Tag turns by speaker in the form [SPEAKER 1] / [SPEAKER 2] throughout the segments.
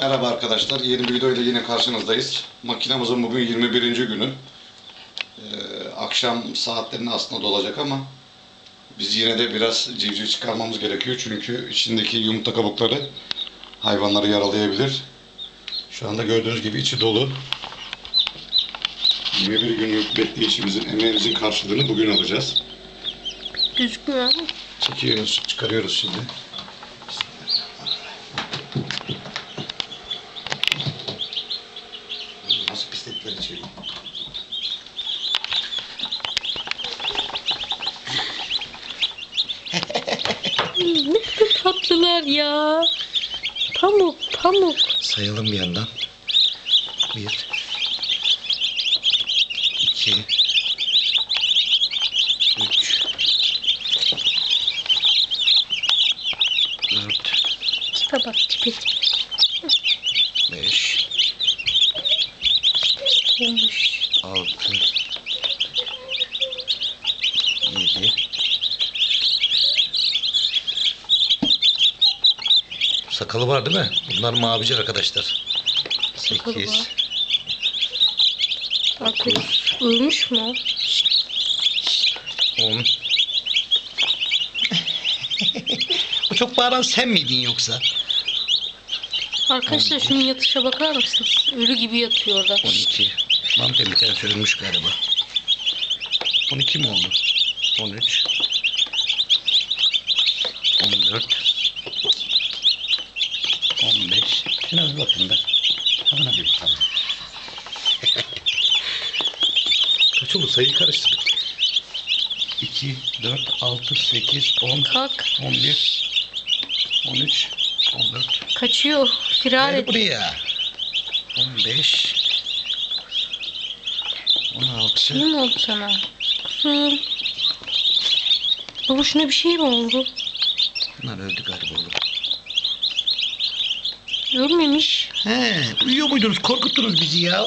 [SPEAKER 1] Merhaba arkadaşlar, yeni bir videoyla yine karşınızdayız. Makinamızın bugün 21. günü. Ee, akşam saatlerinde aslında dolacak ama biz yine de biraz civciv çıkarmamız gerekiyor. Çünkü içindeki yumurta kabukları hayvanları yaralayabilir. Şu anda gördüğünüz gibi içi dolu. 21 günlük bekleyişimizin, emeğimizin karşılığını bugün alacağız.
[SPEAKER 2] Gözükmüyor.
[SPEAKER 1] Çekiyoruz, çıkarıyoruz şimdi.
[SPEAKER 2] Tatlılar ya. Pamuk, pamuk.
[SPEAKER 1] Sayalım bir yandan. Bir. iki, Üç. Dört.
[SPEAKER 2] Tipe bak tipe tipe.
[SPEAKER 1] Beş.
[SPEAKER 2] Olmuş.
[SPEAKER 1] Altı. Sakalı var değil mi? Bunlar mavici arkadaşlar.
[SPEAKER 2] Sakalı
[SPEAKER 1] Sekiz.
[SPEAKER 2] var. Artık ölmüş mü o?
[SPEAKER 1] On. o çok bağıran sen miydin yoksa?
[SPEAKER 2] Arkadaşlar şunun yatışa bakar mısınız? Ölü gibi yatıyor orada.
[SPEAKER 1] 12. Vampir bir tane ölmüş galiba. 12 mi oldu? 13. 14. 15. Şuna bir bakın da. Tavana bir bakalım. Kaç oldu? Sayıyı karıştırdık. 2, 4, 6, 8, 10,
[SPEAKER 2] Kalk.
[SPEAKER 1] 11, 13, 14.
[SPEAKER 2] Kaçıyor. Firar
[SPEAKER 1] Gel
[SPEAKER 2] et.
[SPEAKER 1] buraya. 15 16
[SPEAKER 2] Ne oldu sana? Kuzum. Baba şuna bir şey mi oldu?
[SPEAKER 1] Bunlar öldü galiba oğlum.
[SPEAKER 2] Ölmemiş.
[SPEAKER 1] He, uyuyor muydunuz? Korkuttunuz bizi ya.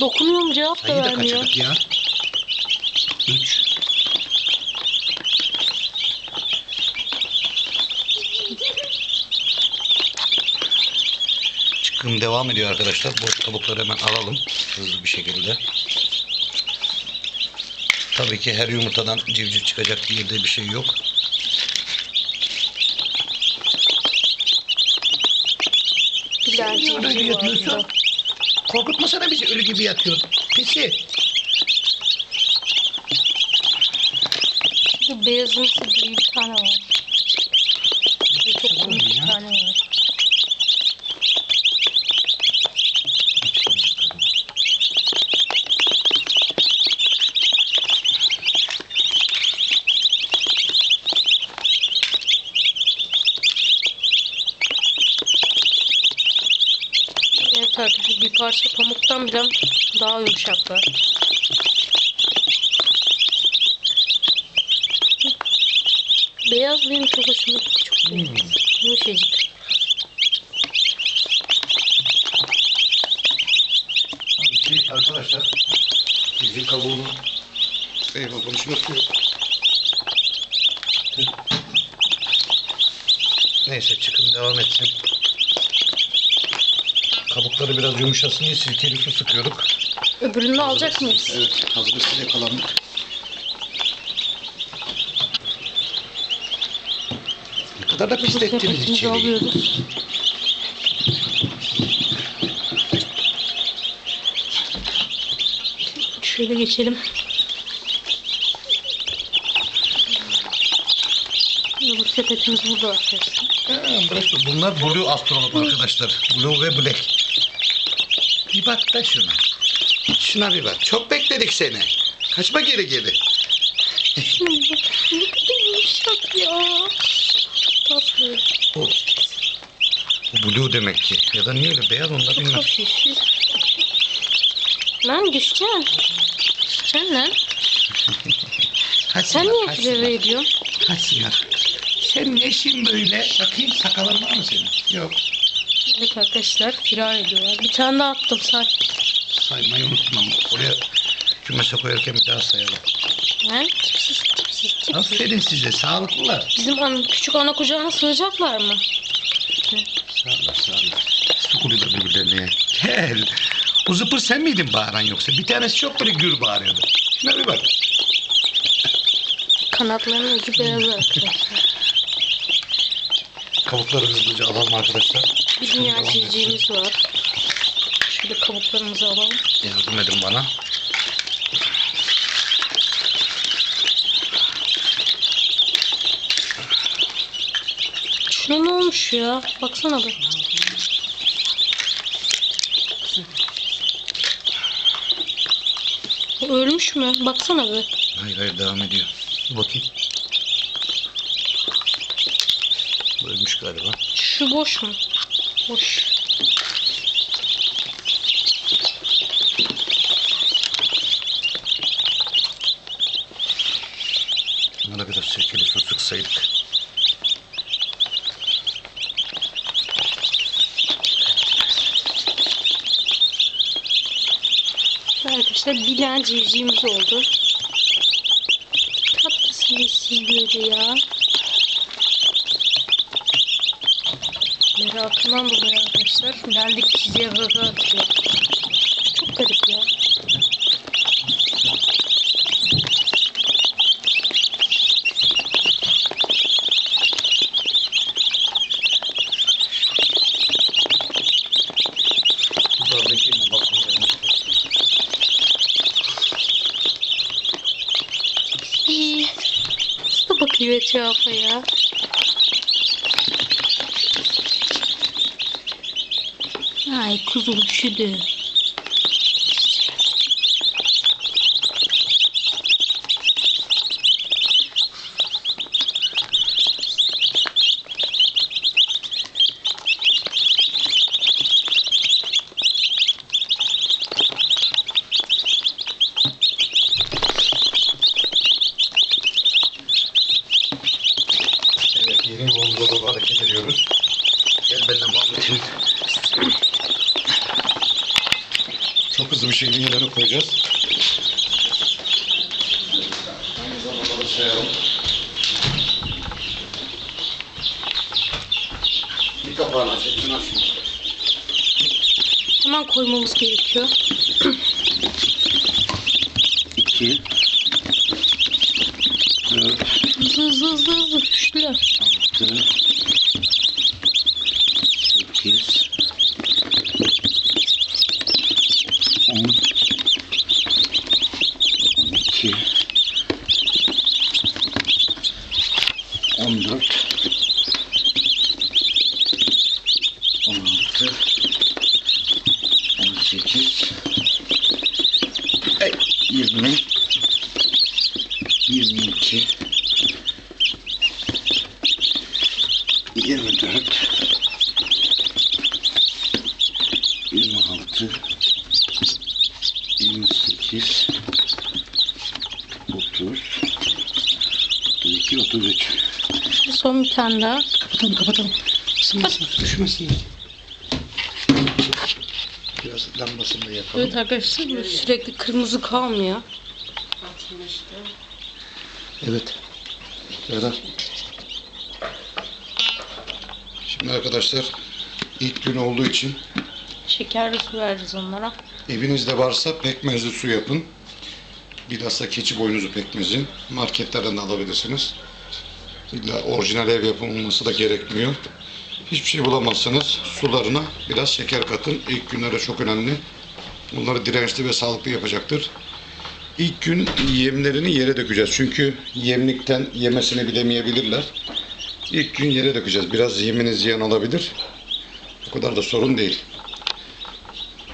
[SPEAKER 2] Dokunuyorum cevap da
[SPEAKER 1] Sayıyı da
[SPEAKER 2] vermiyor.
[SPEAKER 1] kaçırdık ya. 3 Çıkım devam ediyor arkadaşlar. Boş kabukları hemen alalım. Hızlı bir şekilde. Tabii ki her yumurtadan civciv çıkacak diye de bir şey yok. Niye öyle
[SPEAKER 2] civciv
[SPEAKER 1] yatıyorsun? Korkutmasana bizi ölü gibi yatıyor. Pisi.
[SPEAKER 2] Bu beyazımsı bir tane var. De çok komik bir tane var. Arkadaşlar bir parça pamuktan bile daha yumuşaklar. Beyaz benim çok hoşuma. Çok
[SPEAKER 1] Hmm.
[SPEAKER 2] Yumuşacık.
[SPEAKER 1] Şey, arkadaşlar civciv kabuğunu eyvah konuşma tutuyor. Neyse çıkın devam etsin. Kabukları biraz yumuşasın diye sirkeli su sıkıyorduk.
[SPEAKER 2] Öbürünü de alacak mıyız?
[SPEAKER 1] Evet hazırsız yakalandık. Ne kadar da pislettiniz içeriği.
[SPEAKER 2] Şöyle geçelim. Bu sepetimiz burada arkadaşlar.
[SPEAKER 1] Burası- Bunlar Blue Astronaut arkadaşlar. Blue ve Black. Bir bak da şuna. Şuna bir bak. Çok bekledik seni. Kaçma geri geri.
[SPEAKER 2] Ne kadar yumuşak ya. Tatlı.
[SPEAKER 1] Bu, bu Blue demek ki. Ya da niye öyle beyaz onu da bilmem.
[SPEAKER 2] Çok yeşil. Lan düşeceksin. Düşeceksin lan. Sen niye acele ediyorsun?
[SPEAKER 1] Kaçsınlar. Senin eşin böyle. Bakayım sakalın var mı senin? Yok.
[SPEAKER 2] Evet arkadaşlar firar ediyorlar. Bir tane daha attım say.
[SPEAKER 1] Saymayı unutmam. Oraya kümese koyarken bir daha sayalım.
[SPEAKER 2] He? Tipsiz tipsiz tipsiz.
[SPEAKER 1] Aferin size. Sağlıklılar.
[SPEAKER 2] Bizim an, küçük ana kucağına sığacaklar mı?
[SPEAKER 1] Sağ ol, sağ ol. Su kulübe Bu zıpır sen miydin bağıran yoksa? Bir tanesi çok böyle gür bağırıyordu. Şuna bir bak.
[SPEAKER 2] Kanatlarının ucu beyaz arkadaşlar.
[SPEAKER 1] Kabukları hızlıca alalım arkadaşlar.
[SPEAKER 2] Bir dünya civcivimiz var. Şöyle kabuklarımızı alalım.
[SPEAKER 1] Yardım edin bana.
[SPEAKER 2] Şuna ne olmuş ya? Baksana be. Ölmüş mü? Baksana be.
[SPEAKER 1] Hayır hayır devam ediyor. Bakayım. Ölmüş galiba.
[SPEAKER 2] Şu boş mu? Boş.
[SPEAKER 1] Bunlara biraz sirkeli su sıksaydık.
[SPEAKER 2] Arkadaşlar bir tane civcivimiz oldu. Tatlısınız böyle ya. Merakından dolayı arkadaşlar geldik çiziye gaga atıyor. Çok garip ya. Bakıyor etrafa ya? Ay kuzum üşüdü.
[SPEAKER 1] Evet yeni doğru hareket ediyoruz. Gel benimle Muhammed'in. Çok hızlı bir şekilde yerine koyacağız. Bir kapağını aç, hepsini aç.
[SPEAKER 2] Hemen koymamız gerekiyor.
[SPEAKER 1] İki. Dört.
[SPEAKER 2] Hızlı hızlı hızlı hızlı düştüler.
[SPEAKER 1] Altı, 28 30 32 33
[SPEAKER 2] Son bir tane daha.
[SPEAKER 1] Kapatalım kapatalım. Isınmasın, düşmesin. Biraz lambasını da yakalım.
[SPEAKER 2] Evet arkadaşlar böyle sürekli kırmızı kalmıyor.
[SPEAKER 1] Evet. Serdar. Şimdi arkadaşlar ilk gün olduğu için
[SPEAKER 2] Şekerli su vereceğiz onlara.
[SPEAKER 1] Evinizde varsa pekmezli su yapın. Bilhassa keçi boynuzu pekmezi. Marketlerden de alabilirsiniz. İlla orijinal ev yapımı olması da gerekmiyor. Hiçbir şey bulamazsanız sularına biraz şeker katın. İlk günlerde çok önemli. Bunları dirençli ve sağlıklı yapacaktır. İlk gün yemlerini yere dökeceğiz. Çünkü yemlikten yemesini bilemeyebilirler. İlk gün yere dökeceğiz. Biraz yeminiz ziyan olabilir. O kadar da sorun değil.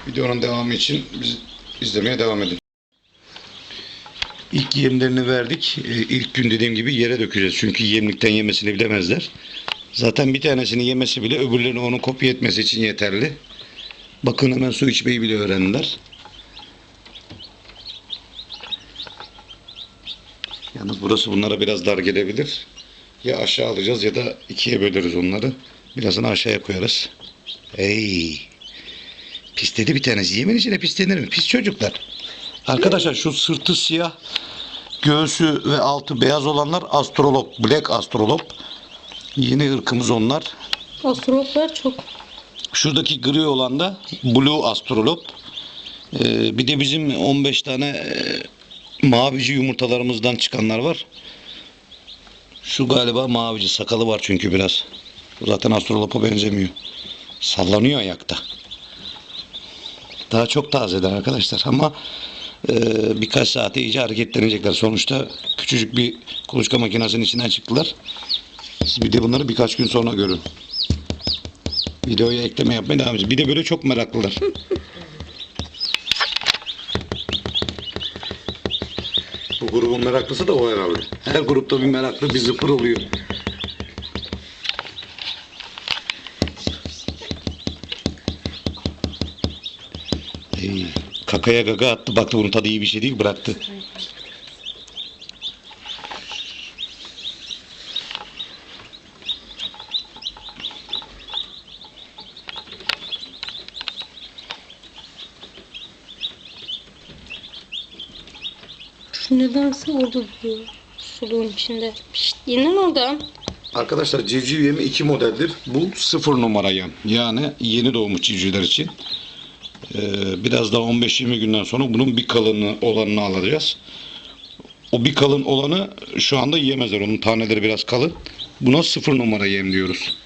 [SPEAKER 1] Videonun devamı için biz izlemeye devam edin. İlk yemlerini verdik. Ee, İlk gün dediğim gibi yere dökeceğiz. Çünkü yemlikten yemesini bilemezler. Zaten bir tanesini yemesi bile öbürlerini onu kopya etmesi için yeterli. Bakın hemen su içmeyi bile öğrendiler. Yalnız burası bunlara biraz dar gelebilir. Ya aşağı alacağız ya da ikiye böleriz onları. Birazını aşağıya koyarız. Ey. Pisledi bir tanesi. Yemin içine pislenir mi? Pis çocuklar. Arkadaşlar şu sırtı siyah, göğsü ve altı beyaz olanlar astrolog, black astrolog. Yeni ırkımız onlar.
[SPEAKER 2] Astrologlar çok.
[SPEAKER 1] Şuradaki gri olan da blue astrolog. Ee, bir de bizim 15 tane e, mavici yumurtalarımızdan çıkanlar var. Şu galiba mavici sakalı var çünkü biraz. Zaten astrolopa benzemiyor. Sallanıyor ayakta. Daha çok tazeler arkadaşlar ama e, birkaç saate iyice hareketlenecekler. Sonuçta küçücük bir kuluçka makinesinin içinden çıktılar. Siz bir de bunları birkaç gün sonra görün. Videoya ekleme yapmaya devam edeceğiz. Bir de böyle çok meraklılar. Bu grubun meraklısı da o herhalde. Her grupta bir meraklı bir zıpır oluyor. Ey, kakaya gaga attı. Baktı bunun tadı iyi bir şey değil bıraktı.
[SPEAKER 2] Şu nedense orada duruyor. Suluğun içinde. Pişt, inin oradan.
[SPEAKER 1] Arkadaşlar civciv yemi iki modeldir. Bu sıfır numara yem. Yani yeni doğmuş civcivler için. Ee, biraz daha 15-20 günden sonra bunun bir kalını olanını alacağız. O bir kalın olanı şu anda yiyemezler. Onun taneleri biraz kalın. Buna sıfır numara yem diyoruz.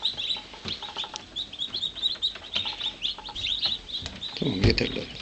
[SPEAKER 1] Tamam yeterli.